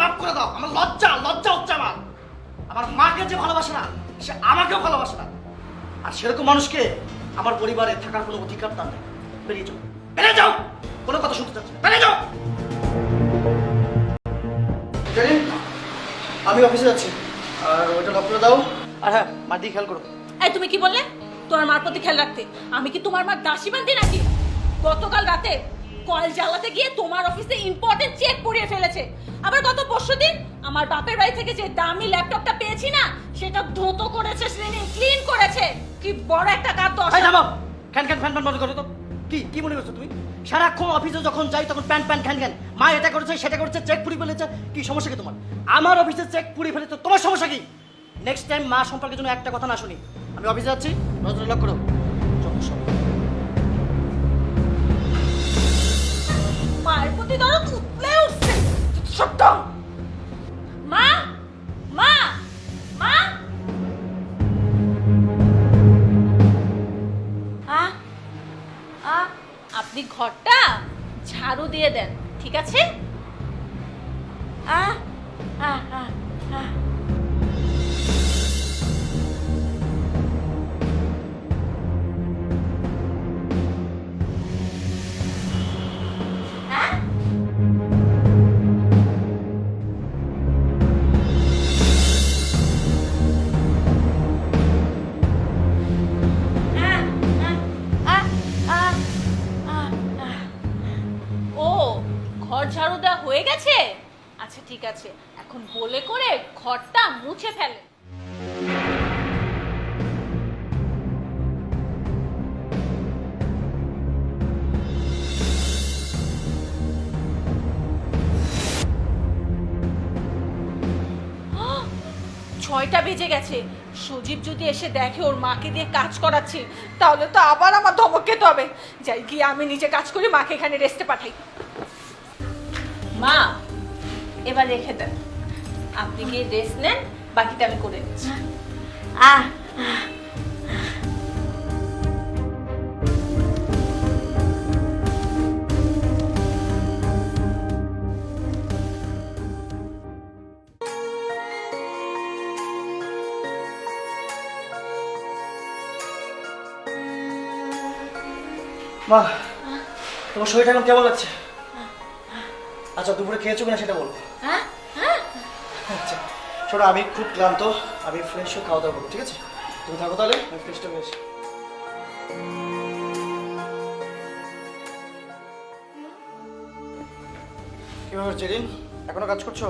মাফ করে দাও আমার লজ্জা লজ্জা হচ্ছে আমার। আমার মাকে যে ভালোবাসে না সে আমাকেও ভালোবাসে না। আর সেরকম মানুষকে আমার পরিবারে থাকার কোনো অধিকার তার নেই। বেরিয়ে যাও বেরিয়ে যাও। কোনো কথা শুনতে চাচ্ছি না। বেরিয়ে যাও। আমি অফিসে যাচ্ছি। আর ওইটা লক করে দাও। আর হ্যাঁ মার দিয়ে খেয়াল করো। এই তুমি কি বললে? তোমার মার প্রতি খেয়াল রাখতে। আমি কি তোমার মার দাসী বান্ধি নাকি? গতকাল রাতে কল জ্বালাতে গিয়ে তোমার অফিসে ইম্পর্টেন্ট চেক পড়িয়ে ফেলেছে। আবার গত পরশু দিন আমার বাপের বাড়ি থেকে যে দামি ল্যাপটপটা পেয়েছি না সেটা ধুতো করেছে শ্রেণি ক্লিন করেছে। কি বড় একটা কাজ নামো খ্যান খ্যান ফ্যান ফ্যান বন্ধ করো তো। কি কি মনে করছ তুমি? সারাক্ষণ অফিসে যখন যাই তখন প্যান প্যান খ্যান খ্যান। মা এটা করেছে সেটা করেছে চেক পুরি ফেলেছে। কি সমস্যা কি তোমার? আমার অফিসে চেক পুরি ফেলেছে তোমার সমস্যা কি? নেক্সট টাইম মা সম্পর্কে যেন একটা কথা না শুনি। আমি অফিসে যাচ্ছি নজর লক করো। যত মায়ের প্রতি দরদ উঠলে উঠছে। সত্য। মা মা মা। আপনি ঘরটা ঝাড়ু দিয়ে দেন, ঠিক আছে? আ আ আ। গেছে? আচ্ছা ঠিক আছে। এখন বলে করে ঘরটা মুছে ফেলে। ছয়টা বেজে গেছে। সজীব যদি এসে দেখে ওর মাকে দিয়ে কাজ করাচ্ছে, তাহলে তো আবার আমার ধমক খেতে হবে। যাই গিয়ে আমি নিজে কাজ করি মাকে এখানে রেস্টে পাঠাই। মা এবার রেখে দেন। আপনি গিয়ে রেস্ট নেন? বাকিটা আমি করে নিচ্ছি। আহ মা তোমার শরীরটা এখন কেমন লাগছে? আচ্ছা দুপুরে খেয়েছো কিনা সেটা বলো। হ্যাঁ? আচ্ছা শোনো আমি খুব ক্লান্ত। আমি ফ্রেশ হয়ে খাওয়া দাওয়া করব ঠিক আছে? তুমি থাকো তাহলে আমি ফ্রেশটা হয়ে আসি। কীভাবে হচ্ছে রিন? এখনও কাজ করছ?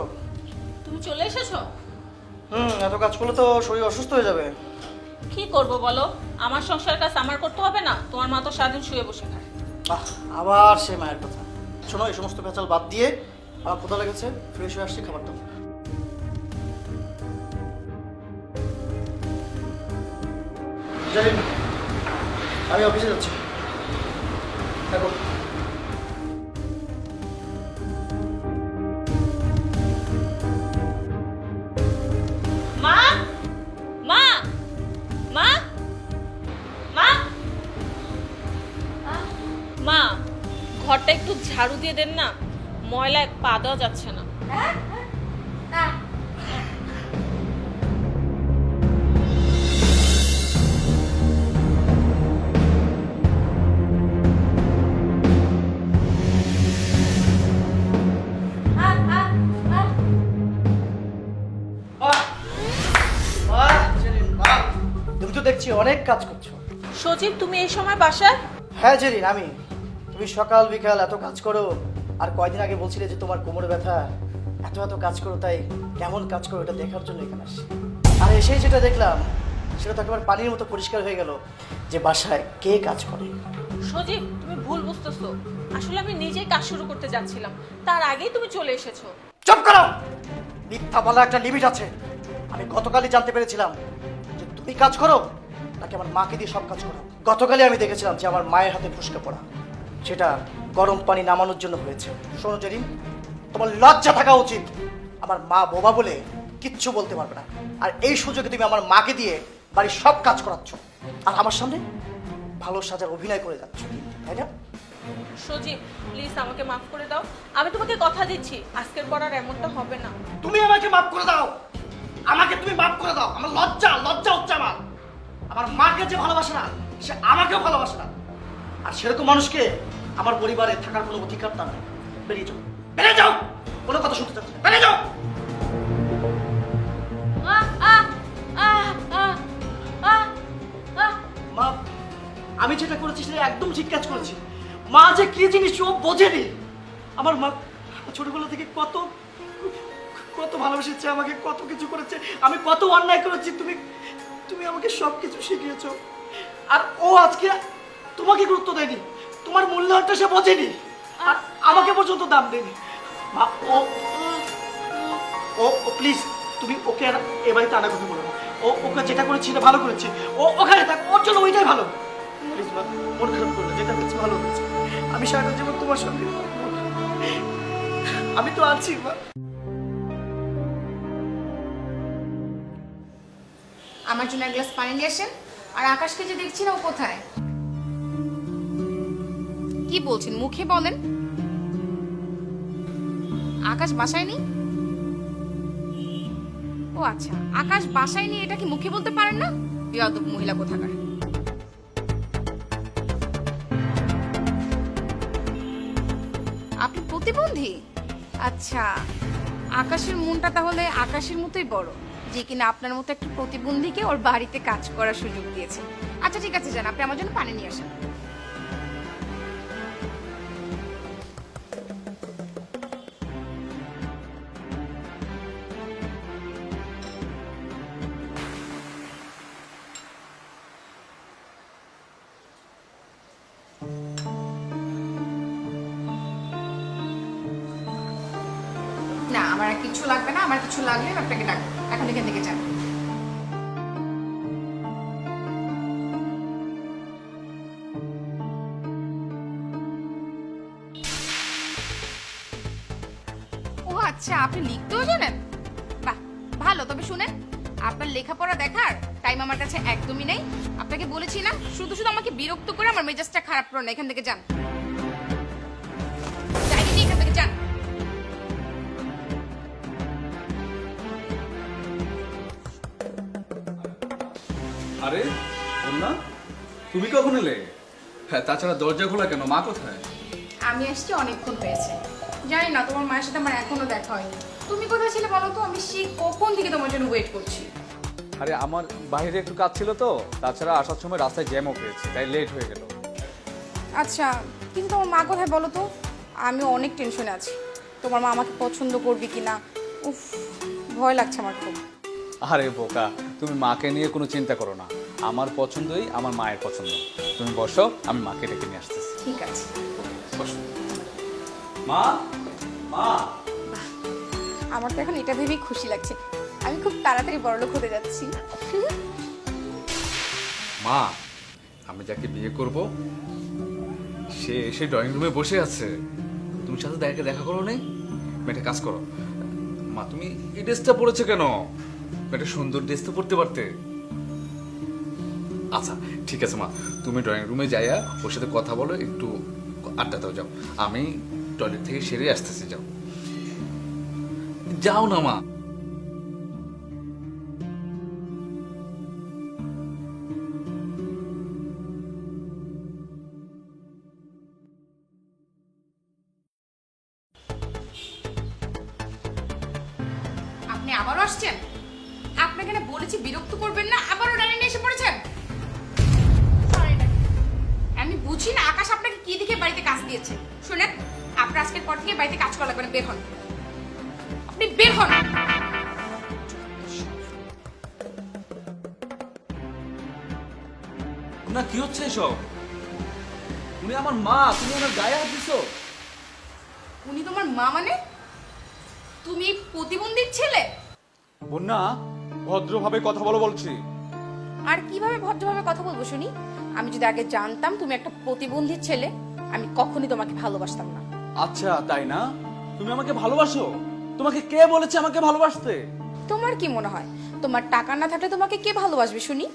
তুমি চলে এসেছ? হুম এত কাজ করলে তো শরীর অসুস্থ হয়ে যাবে। কি করব বলো? আমার সংসার কাজ আমার করতে হবে না। তোমার মা তো সারাদিন শুয়ে বসে খায় বাহ আবার সে মায়ের কথা। শোনো, এই সমস্ত পেঁচাল বাদ দিয়ে আমার কোথা লেগেছে, ফ্রেশ হয়ে আসছি খাবারটা। আমি অফিসে যাচ্ছি। দেখো ঝাড়ু দেন না ময়লা পা দেওয়া যাচ্ছে না! তুমি তো দেখছি অনেক কাজ করছ সজীব তুমি এই সময় বাসায় হ্যাঁ জেরিন আমি তুমি সকাল বিকাল এত কাজ করো আর কয়দিন আগে বলছিলে যে তোমার কোমরে ব্যথা। এত এত কাজ করো তাই কেমন কাজ করো এটা দেখার জন্য এখানে আসছি। আর এসেই যেটা দেখলাম সেটা তো একেবারে পানির মতো পরিষ্কার হয়ে গেল যে বাসায় কে কাজ করে। সজীব তুমি ভুল বুঝতেছো। আসলে আমি নিজেই কাজ শুরু করতে যাচ্ছিলাম। তার আগেই তুমি চলে এসেছ। চুপ করো! মিথ্যা বলা একটা লিমিট আছে। আমি গতকালই জানতে পেরেছিলাম যে তুমি কাজ করো নাকি আমার মাকে দিয়ে সব কাজ করো। গতকালই আমি দেখেছিলাম যে আমার মায়ের হাতে ফুসকে পড়া। সেটা গরম পানি নামানোর জন্য হয়েছে। শোনো জেরিন তোমার লজ্জা থাকা উচিত। আমার মা বোবা বলে কিচ্ছু বলতে পারবে না। আর এই সুযোগে তুমি আমার মাকে দিয়ে বাড়ির সব কাজ করাচ্ছ। আর আমার সামনে ভালো সাজার অভিনয় করে যাচ্ছ। তাই না? সজীব প্লিজ আমাকে মাফ করে দাও। আমি তোমাকে কথা দিচ্ছি। আজকের পর আর এমনটা হবে না। তুমি আমাকে মাফ করে দাও। আমাকে তুমি মাফ করে দাও। আমার লজ্জা লজ্জা হচ্ছে আমার। আমার মাকে যে ভালোবাসে না সে আমাকেও ভালোবাসে না। আর সেরকম মানুষকে আমার পরিবারে থাকার কোনো অধিকার তার নেই। বেরিয়ে যাও। বেরিয়ে যাও! কোনো কথা শুনতে চাচ্ছি বেরিয়ে যাও। মা, আমি যেটা করেছি সেটা একদম ঠিক কাজ করেছি। মা যে কি জিনিস ও বোঝেনি। আমার মা ছোটবেলা থেকে কত কত ভালোবেসেছে আমাকে, কত কিছু করেছে। আমি কত অন্যায় করেছি। তুমি তুমি আমাকে সব কিছু শিখিয়েছো। আর ও আজকে তোমাকে গুরুত্ব দেয়নি। তোমার মূল্যায়নটা সে বোঝেনি। আর আমাকে পর্যন্ত দাম দেয়নি। ও ও প্লিজ তুমি ওকে আর এ বাড়িতে আনা কথা বলো ও, ওকে যেটা করেছি ভালো করেছে। ও, ওখানে থাক, ওর জন্য ওইটাই ভালো। প্লিজ মা, মন খারাপ করো যেটা হচ্ছে ভালো হচ্ছে আমি সারা জীবন তোমার সঙ্গে আমি তো আছি, মা। আমার জন্য এক গ্লাস পানি নিয়ে আসেন। আর আকাশকে যে দেখছি না, ও কোথায়? কি বলছেন? মুখে বলেন। আকাশ বাসায় নেই? ও আচ্ছা আকাশ বাসায় নেই এটা কি মুখে বলতে পারেন না? বিয়াদব মহিলা কোথাকার। আপনি প্রতিবন্ধী? আচ্ছা আকাশের মনটা তাহলে আকাশের মতোই বড়, যে কিনা আপনার মতো একটা প্রতিবন্ধীকে ওর বাড়িতে কাজ করার সুযোগ দিয়েছে। আচ্ছা ঠিক আছে, যান, আপনি আমার জন্য পানি নিয়ে আসেন। আমার কিছু লাগবে না, আমার কিছু লাগলে আপনাকে ডাকবো এখন এখান থেকে যান। ও আচ্ছা আপনি লিখতেও জানেন? বাহ, ভালো, তবে শুনেন, আপনার লেখাপড়া দেখার টাইম আমার কাছে একদমই নেই। আপনাকে বলেছি না, শুধু শুধু আমাকে বিরক্ত করে আমার মেজাজটা খারাপ করো না এখান থেকে যান। আরে বন্যা তুমি কখন এলে? হ্যাঁ তাছাড়া দরজা খোলা কেন? মা কোথায়? আমি আসছি অনেকক্ষণ হয়েছে। জানি না তোমার মায়ের সাথে আমার এখনও দেখা হয়নি। তুমি কোথায় ছিলে বলো তো? আমি সেই কখন থেকে তোমার জন্য ওয়েট করছি? আরে আমার বাইরে একটু কাজ ছিল তো তাছাড়া আসার সময় রাস্তায় জ্যামও পেয়েছি তাই লেট হয়ে গেল। আচ্ছা কিন্তু তোমার মা কোথায় বলো তো? আমি অনেক টেনশনে আছি। তোমার মা আমাকে পছন্দ করবে কি না উফ ভয় লাগছে আমার খুব। আরে বোকা তুমি মাকে নিয়ে কোনো চিন্তা করো না। আমার পছন্দই আমার মায়ের পছন্দ। তুমি বসো আমি মাকে ডেকে নিয়ে আসতেছি। ঠিক আছে। বসো। মা মা। আমার তো এখন এটা ভেবেই খুশি লাগছে। আমি খুব তাড়াতাড়ি বড়লোক হতে যাচ্ছি। মা আমি যাকে বিয়ে করব সে এসে ড্রয়িং রুমে বসে আছে। তুমি সাথে দেখা দেখা করো নেই? একটা কাজ করো। মা তুমি এই ড্রেসটা পরেছো কেন? একটা সুন্দর ড্রেস তো পরতে পারতে। আচ্ছা ঠিক আছে মা। তুমি ড্রয়িং রুমে যাইয়া ওর সাথে কথা বলো, একটু আড্ডাতেও যাও। আমি টয়লেট থেকে সেরে আসতেছি, যাও। যাও না মা। আপনি আবারও আসছেন? আপনাকে বলেছি বিরক্ত করবেন না, আবারও ডানে নিয়ে এসে পড়েছেন? বুঝি না আকাশ আপনাকে কি দেখে বাড়িতে কাজ দিয়েছে? শুনেন আপনার আজকের পর থেকে বাড়িতে কাজ করা লাগবে না বের হন। আপনি বের হন। না কি হচ্ছে এসব? উনি আমার মা তুমি ওনার গায়ে হাত দিছো? উনি তোমার মা মানে? তুমি প্রতিবন্ধীর ছেলে? বন্যা ভদ্রভাবে কথা বলো বলছি। আর কীভাবে ভদ্রভাবে কথা বলব শুনি? আমি যদি আগে জানতাম তুমি একটা প্রতিবন্ধী ছেলে আমি কখনই তোমাকে ভালোবাসতাম না। আচ্ছা তাই না? তুমি আমাকে ভালোবাসো? তোমাকে কে বলেছে আমাকে ভালোবাসতে? তোমার কি মনে হয়? তোমার টাকা না থাকলে তোমাকে কে ভালোবাসবে শুনি?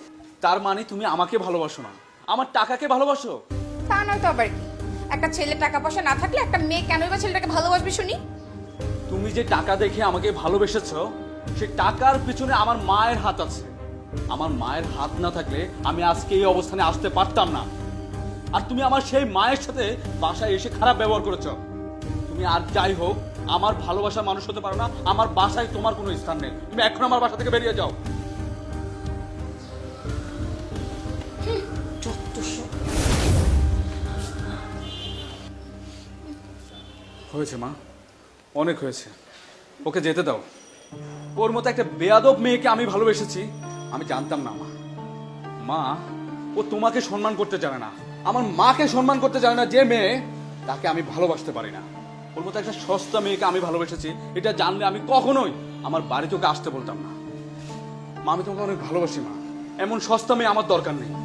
তার মানে তুমি আমাকে ভালোবাসো না। আমার টাকাকে ভালোবাসো? তা নয় তো আবার কি? একটা ছেলে টাকা পয়সা না থাকলে একটা মেয়ে কেনই বা ছেলেটাকে ভালোবাসবে শুনি? তুমি যে টাকা দেখে আমাকে ভালোবেসেছো সেই টাকার পিছনে আমার মায়ের হাত আছে। আমার মায়ের হাত না থাকলে আমি আজকে এই অবস্থানে আসতে পারতাম না। আর তুমি আমার সেই মায়ের সাথে বাসায় এসে খারাপ ব্যবহার করেছ। তুমি আর যাই হোক, আমার ভালোবাসার মানুষ হতে পারো না, আমার বাসায় তোমার কোনো স্থান নেই। তুমি এখন আমার বাসা থেকে বেরিয়ে যাও। হয়েছে, মা। অনেক হয়েছে। ওকে যেতে দাও। ওর মতো একটা বেয়াদব মেয়েকে আমি ভালোবেসেছি। আমি জানতাম না, মা। মা, ও তোমাকে সম্মান করতে জানে না। আমার মাকে সম্মান করতে জানে না, যে মেয়ে, তাকে আমি ভালোবাসতে পারি না। ওর মতো একটা সস্তা মেয়েকে আমি ভালোবেসেছি, এটা জানলে আমি কখনোই আমার বাড়ি তোকে আসতে বলতাম না। মা, আমি তোমাকে অনেক ভালোবাসি, মা। এমন সস্তা মেয়ে আমার দরকার নেই।